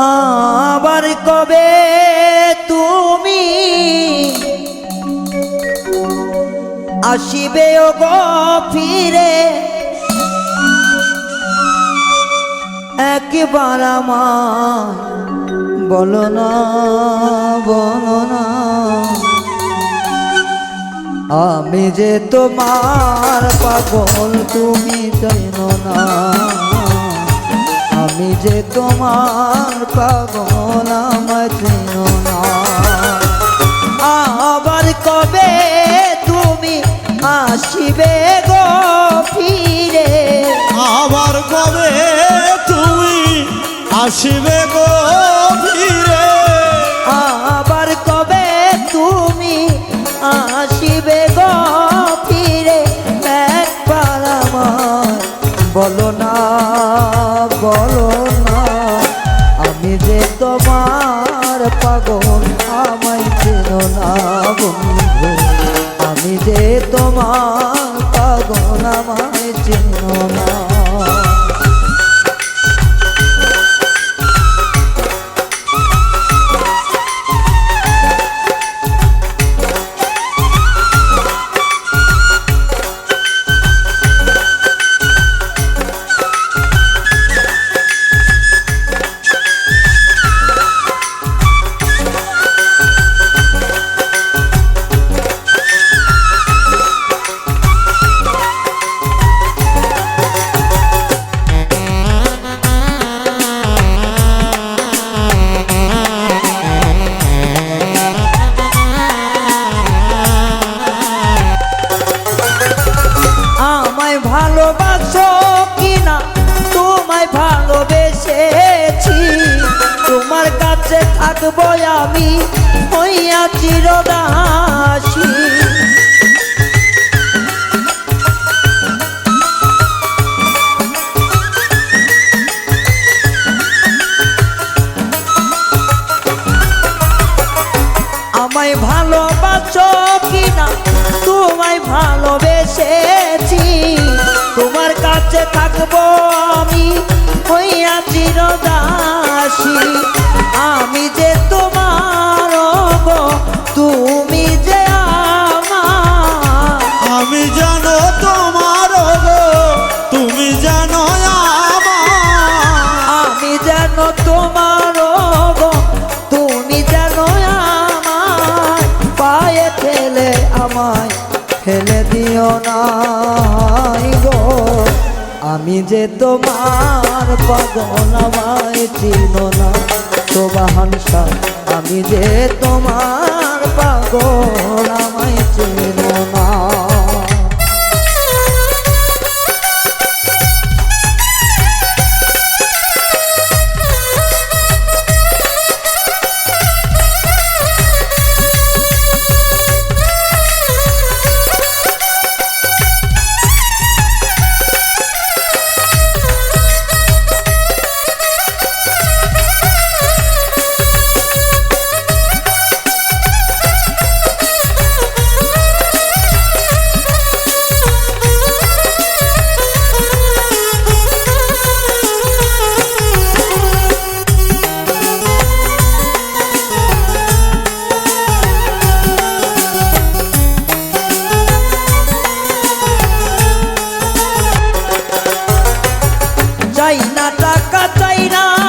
আবার কবে তুমি আসিবে ও ফিরে? একবার আমার বলো না বলো না। আমি যে তোমার পাগল, তুমি জানো না। যে তোমার চেনো না আবার কবে তুমি আসিবে গো ফিরে? আবার কবে তুমি আসিবে আমি যে তোমার পাগল, আমায় চেনো না বন্ধু। আমি যে তোমার পাগল, আমায় চেনো না। থাকব আমি হইয়া চিরদাসী। আমায় ভালোবাসো কিনা? তোমায় ভালোবেসেছি। তোমার কাছে থাকব আমি হইয়া চিরদাসী। আমি যে তোমার তুমি যে আমার। আমি জানো তোমার তুমি জানো আমার। আমি যেন তোমার তুমি যেন আমায় পায়ে ফেলে আমায় ফেলে দিও না গো। আমি যে তোমার পাগল আমায় চিনো না। শাহ আমি যে তোমার পাগল চাই না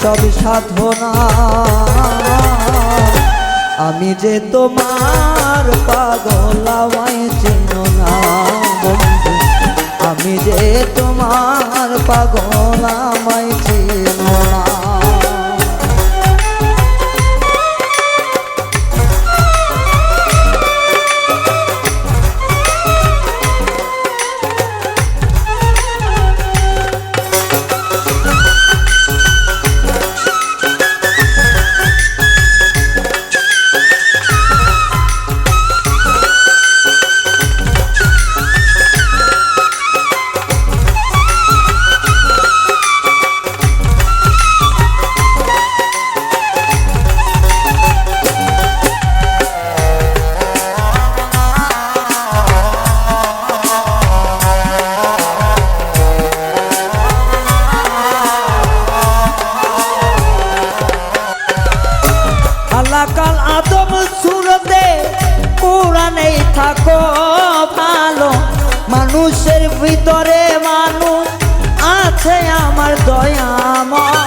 সব সাধনা। আমি যে তোমার তোমার পাগল না আমি যে তোমার পাগল চিনো চেনো আদম সুরতে কোরআনে থাকো ভালো। মানুষের ভিতরে মানুষ আছে আমার দয়াময়। হালাকাল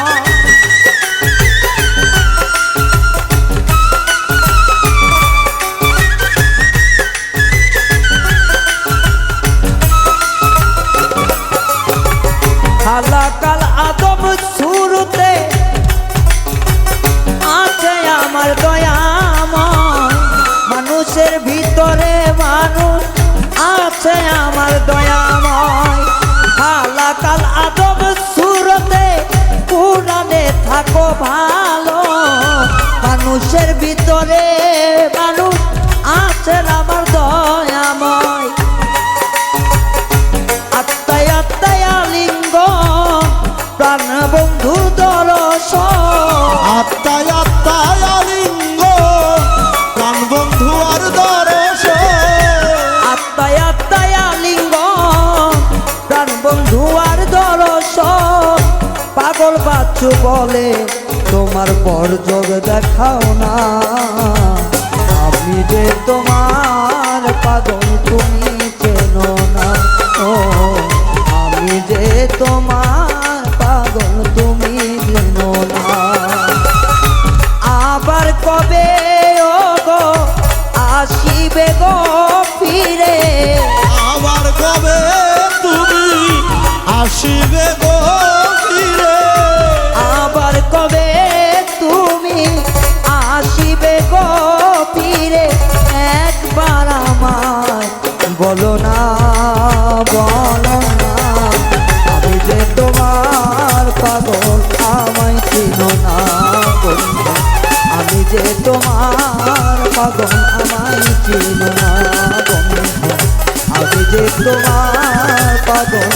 আছে আমার দয়াময়। হালাকাল আদব সুরতে পুরাণে থাকো ভালো। মানুষের ভিতরে বাচ্চু বলে তোমার পর যোগ দেখাও না। আমি যে তোমার পাগল, তুমি চেনো না। ও, আমি যে তোমার পাগল, তুমি চেনো না। আবার কবে, ও গো, আসিবে গো ফিরে? আবার কবে তুমি আসিবে গো বলো না আমি যে তোমার পাগল, আমায় চিনো না বন্ধু আমি যে তোমার পাগল, আমায় চিনো না বন্ধু আমি যে তোমার পাগল